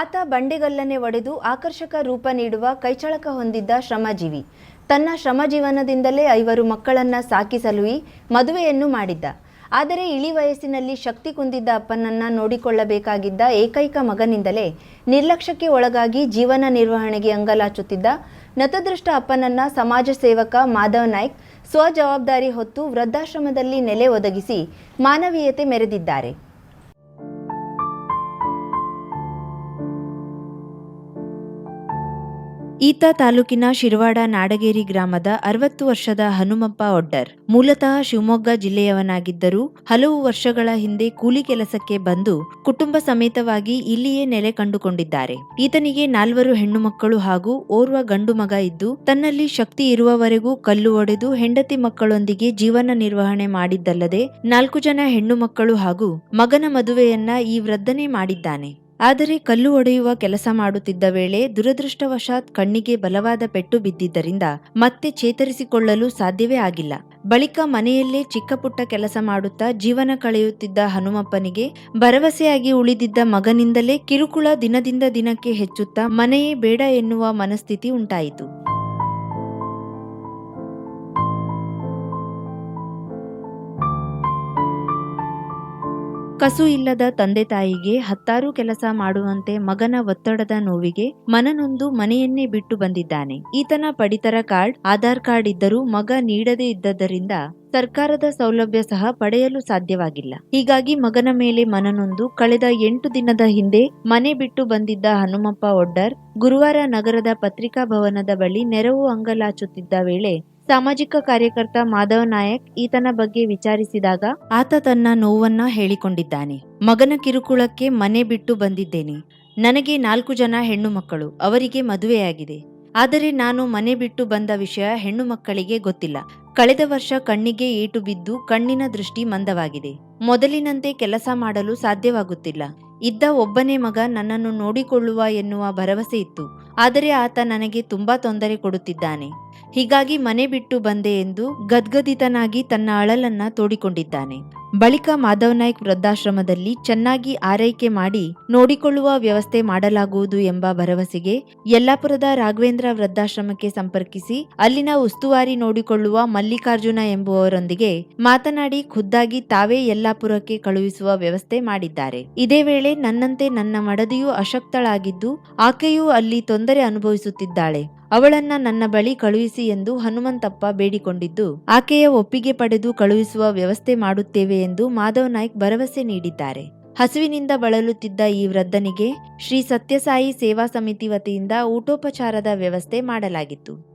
ಆತ ಬಂಡೆಗಲ್ಲನೆ ಒಡೆದು ಆಕರ್ಷಕ ರೂಪ ನೀಡುವ ಕೈಚಳಕ ಹೊಂದಿದ್ದ ಶ್ರಮಜೀವಿ. ತನ್ನ ಶ್ರಮಜೀವನದಿಂದಲೇ ಐವರು ಮಕ್ಕಳನ್ನ ಸಾಕಿ ಸಲುಹಿ ಮದುವೆಯನ್ನು ಮಾಡಿದ್ದ. ಆದರೆ ಇಳಿ ವಯಸ್ಸಿನಲ್ಲಿ ಶಕ್ತಿ ಕುಂದಿದ್ದ ಅಪ್ಪನನ್ನ ನೋಡಿಕೊಳ್ಳಬೇಕಾಗಿದ್ದ ಏಕೈಕ ಮಗನಿಂದಲೇ ನಿರ್ಲಕ್ಷ್ಯಕ್ಕೆ ಒಳಗಾಗಿ ಜೀವನ ನಿರ್ವಹಣೆಗೆ ಅಂಗಲಾಚುತ್ತಿದ್ದ ನತದೃಷ್ಟ ಅಪ್ಪನನ್ನ ಸಮಾಜ ಸೇವಕ ಮಾಧವ್ ನಾಯ್ಕ್ ಸ್ವಜವಾಬ್ದಾರಿ ಹೊತ್ತು ವೃದ್ಧಾಶ್ರಮದಲ್ಲಿ ನೆಲೆ ಒದಗಿಸಿ ಮಾನವೀಯತೆ ಮೆರೆದಿದ್ದಾರೆ. ಈತ ತಾಲೂಕಿನ ಶಿರವಾಡ ನಾಡಗೇರಿ ಗ್ರಾಮದ ಅರವತ್ತು ವರ್ಷದ ಹನುಮಪ್ಪ ಒಡ್ಡರ್. ಮೂಲತಃ ಶಿವಮೊಗ್ಗ ಜಿಲ್ಲೆಯವನಾಗಿದ್ದರೂ ಹಲವು ವರ್ಷಗಳ ಹಿಂದೆ ಕೂಲಿ ಕೆಲಸಕ್ಕೆ ಬಂದು ಕುಟುಂಬ ಸಮೇತವಾಗಿ ಇಲ್ಲಿಯೇ ನೆಲೆ ಕಂಡುಕೊಂಡಿದ್ದಾರೆ. ಈತನಿಗೆ ನಾಲ್ವರು ಹೆಣ್ಣು ಮಕ್ಕಳು ಹಾಗೂ ಓರ್ವ ಗಂಡು ಮಗ ಇದ್ದು, ತನ್ನಲ್ಲಿ ಶಕ್ತಿ ಇರುವವರೆಗೂ ಕಲ್ಲು ಒಡೆದು ಹೆಂಡತಿ ಮಕ್ಕಳೊಂದಿಗೆ ಜೀವನ ನಿರ್ವಹಣೆ ಮಾಡಿದ್ದಲ್ಲದೆ ನಾಲ್ಕು ಜನ ಹೆಣ್ಣು ಮಕ್ಕಳು ಹಾಗೂ ಮಗನ ಮದುವೆಯನ್ನ ಈ ವೃದ್ಧನೇ ಮಾಡಿದ್ದಾನೆ. ಆದರೆ ಕಲ್ಲು ಒಡೆಯುವ ಕೆಲಸ ಮಾಡುತ್ತಿದ್ದ ವೇಳೆ ದುರದೃಷ್ಟವಶಾತ್ ಕಣ್ಣಿಗೆ ಬಲವಾದ ಪೆಟ್ಟು ಬಿದ್ದಿದ್ದರಿಂದ ಮತ್ತೆ ಚೇತರಿಸಿಕೊಳ್ಳಲು ಸಾಧ್ಯವೇ ಆಗಿಲ್ಲ. ಬಳಿಕ ಮನೆಯಲ್ಲೇ ಚಿಕ್ಕಪುಟ್ಟ ಕೆಲಸ ಮಾಡುತ್ತಾ ಜೀವನ ಕಳೆಯುತ್ತಿದ್ದ ಹನುಮಪ್ಪನಿಗೆ ಭರವಸೆಯಾಗಿ ಉಳಿದಿದ್ದ ಮಗನಿಂದಲೇ ಕಿರುಕುಳ ದಿನದಿಂದ ದಿನಕ್ಕೆ ಹೆಚ್ಚುತ್ತಾ ಮನೆಯೇ ಬೇಡ ಎನ್ನುವ ಮನಸ್ಥಿತಿ ಉಂಟಾಯಿತು. ಕಸು ಇಲ್ಲದ ತಂದೆ ತಾಯಿಗೆ ಹತ್ತಾರು ಕೆಲಸ ಮಾಡುವಂತೆ ಮಗನ ಒತ್ತಡದ ನೋವಿಗೆ ಮನನೊಂದು ಮನೆಯನ್ನೇ ಬಿಟ್ಟು ಬಂದಿದ್ದಾನೆ. ಈತನ ಪಡಿತರ ಕಾರ್ಡ್, ಆಧಾರ್ ಕಾರ್ಡ್ ಇದ್ದರೂ ಮಗ ನೀಡದೇ ಇದ್ದದರಿಂದ ಸರ್ಕಾರದ ಸೌಲಭ್ಯ ಸಹ ಪಡೆಯಲು ಸಾಧ್ಯವಾಗಿಲ್ಲ. ಹೀಗಾಗಿ ಮಗನ ಮೇಲೆ ಮನನೊಂದು ಕಳೆದ ಎಂಟು ದಿನದ ಹಿಂದೆ ಮನೆ ಬಿಟ್ಟು ಬಂದಿದ್ದ ಹನುಮಪ್ಪ ಒಡ್ಡರ್ ಗುರುವಾರ ನಗರದ ಪತ್ರಿಕಾ ಭವನದ ಬಳಿ ನೆರವು ಅಂಗಲಾಚುತ್ತಿದ್ದ ವೇಳೆ ಸಾಮಾಜಿಕ ಕಾರ್ಯಕರ್ತ ಮಾಧವ ನಾಯಕ್ ಈತನ ಬಗ್ಗೆ ವಿಚಾರಿಸಿದಾಗ, ಆತ ತನ್ನ ನೋವನ್ನ ಹೇಳಿಕೊಂಡಿದ್ದಾನೆ. ಮಗನ ಕಿರುಕುಳಕ್ಕೆ ಮನೆ ಬಿಟ್ಟು ಬಂದಿದ್ದೇನೆ. ನನಗೆ ನಾಲ್ಕು ಜನ ಹೆಣ್ಣು ಮಕ್ಕಳು ಅವರಿಗೆ ಮದುವೆಯಾಗಿದೆ. ಆದರೆ ನಾನು ಮನೆ ಬಿಟ್ಟು ಬಂದ ವಿಷಯ ಹೆಣ್ಣು ಮಕ್ಕಳಿಗೆ ಗೊತ್ತಿಲ್ಲ. ಕಳೆದ ವರ್ಷ ಕಣ್ಣಿಗೆ ಏಟು ಬಿದ್ದು ಕಣ್ಣಿನ ದೃಷ್ಟಿ ಮಂದವಾಗಿದೆ. ಮೊದಲಿನಂತೆ ಕೆಲಸ ಮಾಡಲು ಸಾಧ್ಯವಾಗುತ್ತಿಲ್ಲ. ಇದ್ದ ಒಬ್ಬನೇ ಮಗ ನನ್ನನ್ನು ನೋಡಿಕೊಳ್ಳುವ ಎನ್ನುವ ಭರವಸೆ ಇತ್ತು. ಆದರೆ ಆತ ನನಗೆ ತುಂಬಾ ತೊಂದರೆ ಕೊಡುತ್ತಿದ್ದಾನೆ. ಹೀಗಾಗಿ ಮನೆ ಬಿಟ್ಟು ಬಂದೆ ಎಂದು ಗದ್ಗದಿತನಾಗಿ ತನ್ನ ಅಳಲನ್ನ ತೋಡಿಕೊಂಡಿದ್ದಾನೆ. ಬಳಿಕ ಮಾಧವ್ ನಾಯ್ಕ್ ವೃದ್ಧಾಶ್ರಮದಲ್ಲಿ ಚೆನ್ನಾಗಿ ಆರೈಕೆ ಮಾಡಿ ನೋಡಿಕೊಳ್ಳುವ ವ್ಯವಸ್ಥೆ ಮಾಡಲಾಗುವುದು ಎಂಬ ಭರವಸೆಗೆ ಯಲ್ಲಾಪುರದ ರಾಘವೇಂದ್ರ ವೃದ್ಧಾಶ್ರಮಕ್ಕೆ ಸಂಪರ್ಕಿಸಿ ಅಲ್ಲಿನ ಉಸ್ತುವಾರಿ ನೋಡಿಕೊಳ್ಳುವ ಮಲ್ಲಿಕಾರ್ಜುನ ಎಂಬುವವರೊಂದಿಗೆ ಮಾತನಾಡಿ ಖುದ್ದಾಗಿ ತಾವೇ ಯಲ್ಲಾಪುರಕ್ಕೆ ಕಳುಹಿಸುವ ವ್ಯವಸ್ಥೆ ಮಾಡಿದ್ದಾರೆ. ಇದೇ ವೇಳೆ ನನ್ನಂತೆ ನನ್ನ ಮಡದಿಯು ಅಶಕ್ತಳಾಗಿದ್ದು ಆಕೆಯೂ ಅಲ್ಲಿ ತೊಂದರೆ ಅನುಭವಿಸುತ್ತಿದ್ದಾಳೆ. ಅವಳನ್ನ ನನ್ನ ಬಳಿ ಕಳುಹಿಸಿ ಎಂದು ಹನುಮಂತಪ್ಪ ಬೇಡಿಕೊಂಡಿದ್ದು, ಆಕೆಯ ಒಪ್ಪಿಗೆ ಪಡೆದು ಕಳುಹಿಸುವ ವ್ಯವಸ್ಥೆ ಮಾಡುತ್ತೇವೆ ಎಂದು ಮಾಧವ್ ನಾಯ್ಕ್ ಭರವಸೆ ನೀಡಿದ್ದಾರೆ. ಹಸುವಿನಿಂದ ಬಳಲುತ್ತಿದ್ದ ಈ ವೃದ್ಧನಿಗೆ ಶ್ರೀ ಸತ್ಯಸಾಯಿ ಸೇವಾ ಸಮಿತಿ ವತಿಯಿಂದ ಊಟೋಪಚಾರದ ವ್ಯವಸ್ಥೆ ಮಾಡಲಾಗಿತ್ತು.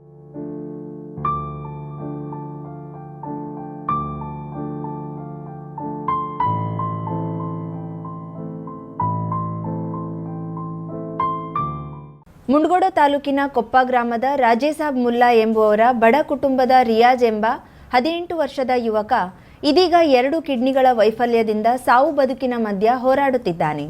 ಮುಂಡಗೋಡ ತಾಲೂಕಿನ ಕೊಪ್ಪ ಗ್ರಾಮದ ರಾಜೇಸಾಬ್ ಮುಲ್ಲಾ ಎಂಬುವವರ ಬಡ ಕುಟುಂಬದ ರಿಯಾಜ್ ಎಂಬ ಹದಿನೆಂಟು ವರ್ಷದ ಯುವಕ ಇದೀಗ ಎರಡು ಕಿಡ್ನಿಗಳ ವೈಫಲ್ಯದಿಂದ ಸಾವು ಬದುಕಿನ ಮಧ್ಯ ಹೋರಾಡುತ್ತಿದ್ದಾನೆ.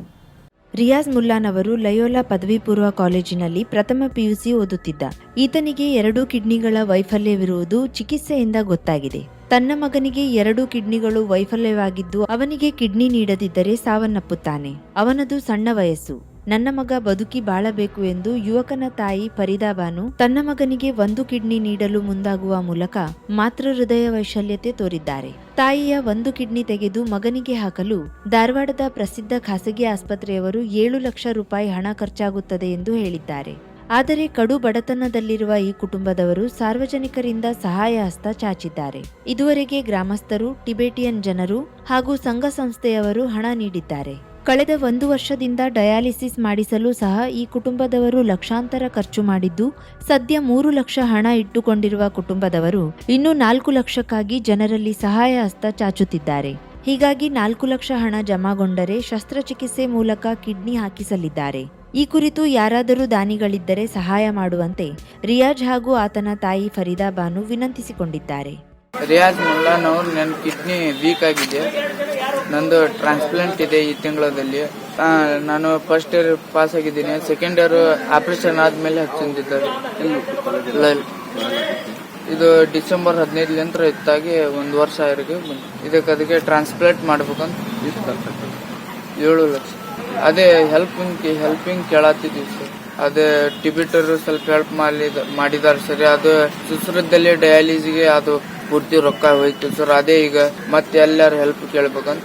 ರಿಯಾಜ್ ಮುಲ್ಲಾನವರು ಲಯೋಲಾ ಪದವಿ ಪೂರ್ವ ಕಾಲೇಜಿನಲ್ಲಿ ಪ್ರಥಮ ಪಿಯುಸಿ ಓದುತ್ತಿದ್ದ. ಈತನಿಗೆ ಎರಡು ಕಿಡ್ನಿಗಳ ವೈಫಲ್ಯವಿರುವುದು ಚಿಕಿತ್ಸೆಯಿಂದ ಗೊತ್ತಾಗಿದೆ. ತನ್ನ ಮಗನಿಗೆ ಎರಡು ಕಿಡ್ನಿಗಳು ವೈಫಲ್ಯವಾಗಿದ್ದು ಅವನಿಗೆ ಕಿಡ್ನಿ ನೀಡದಿದ್ದರೆ ಸಾವನ್ನಪ್ಪುತ್ತಾನೆ. ಅವನದು ಸಣ್ಣ ವಯಸ್ಸು. ನನ್ನ ಮಗ ಬದುಕಿ ಬಾಳಬೇಕು ಎಂದು ಯುವಕನ ತಾಯಿ ಫರೀದಾಬಾನು ತನ್ನ ಮಗನಿಗೆ ಒಂದು ಕಿಡ್ನಿ ನೀಡಲು ಮುಂದಾಗುವ ಮೂಲಕ ಮಾತೃ ಹೃದಯ ವೈಶಲ್ಯತೆ ತೋರಿದ್ದಾರೆ. ತಾಯಿಯ ಒಂದು ಕಿಡ್ನಿ ತೆಗೆದು ಮಗನಿಗೆ ಹಾಕಲು ಧಾರವಾಡದ ಪ್ರಸಿದ್ಧ ಖಾಸಗಿ ಆಸ್ಪತ್ರೆಯವರು ಏಳು ಲಕ್ಷ ರೂಪಾಯಿ ಹಣ ಖರ್ಚಾಗುತ್ತದೆ ಎಂದು ಹೇಳಿದ್ದಾರೆ. ಆದರೆ ಕಡು ಬಡತನದಲ್ಲಿರುವ ಈ ಕುಟುಂಬದವರು ಸಾರ್ವಜನಿಕರಿಂದ ಸಹಾಯ ಹಸ್ತ ಚಾಚಿದ್ದಾರೆ. ಇದುವರೆಗೆ ಗ್ರಾಮಸ್ಥರು, ಟಿಬೆಟಿಯನ್ ಜನರು ಹಾಗೂ ಸಂಘ ಸಂಸ್ಥೆಯವರು ಹಣ ನೀಡಿದ್ದಾರೆ. ಕಳೆದ ಒಂದು ವರ್ಷದಿಂದ ಡಯಾಲಿಸಿಸ್ ಮಾಡಿಸಲು ಸಹ ಈ ಕುಟುಂಬದವರು ಲಕ್ಷಾಂತರ ಖರ್ಚು ಮಾಡಿದ್ದು, ಸದ್ಯ ಮೂರು ಲಕ್ಷ ಹಣ ಇಟ್ಟುಕೊಂಡಿರುವ ಕುಟುಂಬದವರು ಇನ್ನು ನಾಲ್ಕು ಲಕ್ಷಕ್ಕಾಗಿ ಜನರಲ್ಲಿ ಸಹಾಯ ಹಸ್ತ ಚಾಚುತ್ತಿದ್ದಾರೆ. ಹೀಗಾಗಿ ನಾಲ್ಕು ಲಕ್ಷ ಹಣ ಜಮಾಗೊಂಡರೆ ಶಸ್ತ್ರಚಿಕಿತ್ಸೆ ಮೂಲಕ ಕಿಡ್ನಿ ಹಾಕಿಸಲಿದ್ದಾರೆ. ಈ ಕುರಿತು ಯಾರಾದರೂ ದಾನಿಗಳಿದ್ದರೆ ಸಹಾಯ ಮಾಡುವಂತೆ ರಿಯಾಜ್ ಹಾಗೂ ಆತನ ತಾಯಿ ಫರೀದಾ ಬಾನು ವಿನಂತಿಸಿಕೊಂಡಿದ್ದಾರೆ. ರಿಯಾಜ್ ಮುಲ್ಲಾನವ್ರು ನನ್ನ ಕಿಡ್ನಿ ವೀಕ್ ಆಗಿದೆ. ನಂದು ಟ್ರಾನ್ಸ್ಪ್ಲಾಂಟ್ ಇದೆ ಈ ತಿಂಗಳಲ್ಲಿ ನಾನು ಫಸ್ಟ್ ಇಯರ್ ಪಾಸ್ ಆಗಿದ್ದೀನಿ. ಸೆಕೆಂಡ್ ಇಯರ್ ಆಪರೇಷನ್ ಆದ್ಮೇಲೆ ಹಚ್ಚಿದ್ದಾರೆ ಇದು ಡಿಸೆಂಬರ್ ಹದಿನೈದಲಿಂತ್ರ ಇತ್ತಾಗಿ ಒಂದು ವರ್ಷ ಆಗಿರಿಗೆ ಇದಕ್ಕೆ ಅದಕ್ಕೆ ಟ್ರಾನ್ಸ್ಪ್ಲಾಂಟ್ ಮಾಡ್ಬೇಕಂತ ಏಳು ಲಕ್ಷ. ಅದೇ ಹೆಲ್ಪಿಂಗ್ ಹೆಲ್ಪಿಂಗ್ ಕೇಳತ್ತಿದ್ವಿ ಸರ್. ಅದೇ ಟಿಬಿಟರ್ ಸ್ವಲ್ಪ ಹೆಲ್ಪ್ ಮಾಡಿದ ಮಾಡಿದಾರೆ ಸರ್. ಅದು ಸುಸ್ರದಲ್ಲಿ ಡಯಾಲಿಸಿಗೆ ಅದು ಪೂರ್ತಿ ರೊಕ್ಕ ಹೋಯ್ತು ಸರ್ ಅದೇ ಈಗ ಮತ್ತೆ ಎಲ್ಲರ ಹೆಲ್ಪ್ ಕೇಳ್ಬೇಕಂತ.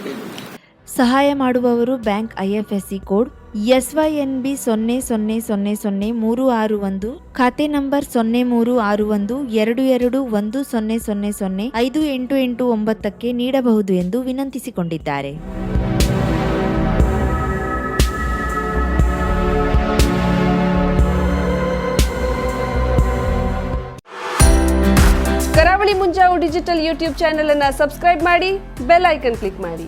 ಸಹಾಯ ಮಾಡುವವರು ಬ್ಯಾಂಕ್ ಐಎಫ್ಎಸ್ಸಿ ಕೋಡ್ ಎಸ್ವೈಎನ್ಬಿ ಸೊನ್ನೆ ಸೊನ್ನೆ ಸೊನ್ನೆ ಸೊನ್ನೆ ಮೂರು ಆರು ಒಂದು, ಖಾತೆ ನಂಬರ್ ಸೊನ್ನೆ ಮೂರು ಆರು ಒಂದು, ಎರಡು ಎರಡು ಒಂದು ಸೊನ್ನೆ ಸೊನ್ನೆ ಸೊನ್ನೆ ಐದು ಎಂಟು ಎಂಟು ಒಂಬತ್ತಕ್ಕೆ ನೀಡಬಹುದು ಎಂದು ವಿನಂತಿಸಿಕೊಂಡಿದ್ದಾರೆ ಮುಂಜಾವು ಡಿಜಿಟಲ್ ಯೂಟ್ಯೂಬ್ ಚಾನೆಲ್ ಅನ್ನ ಸಬ್ಸ್ಕ್ರೈಬ್ ಮಾಡಿ ಬೆಲ್ ಐಕನ್ ಕ್ಲಿಕ್ ಮಾಡಿ.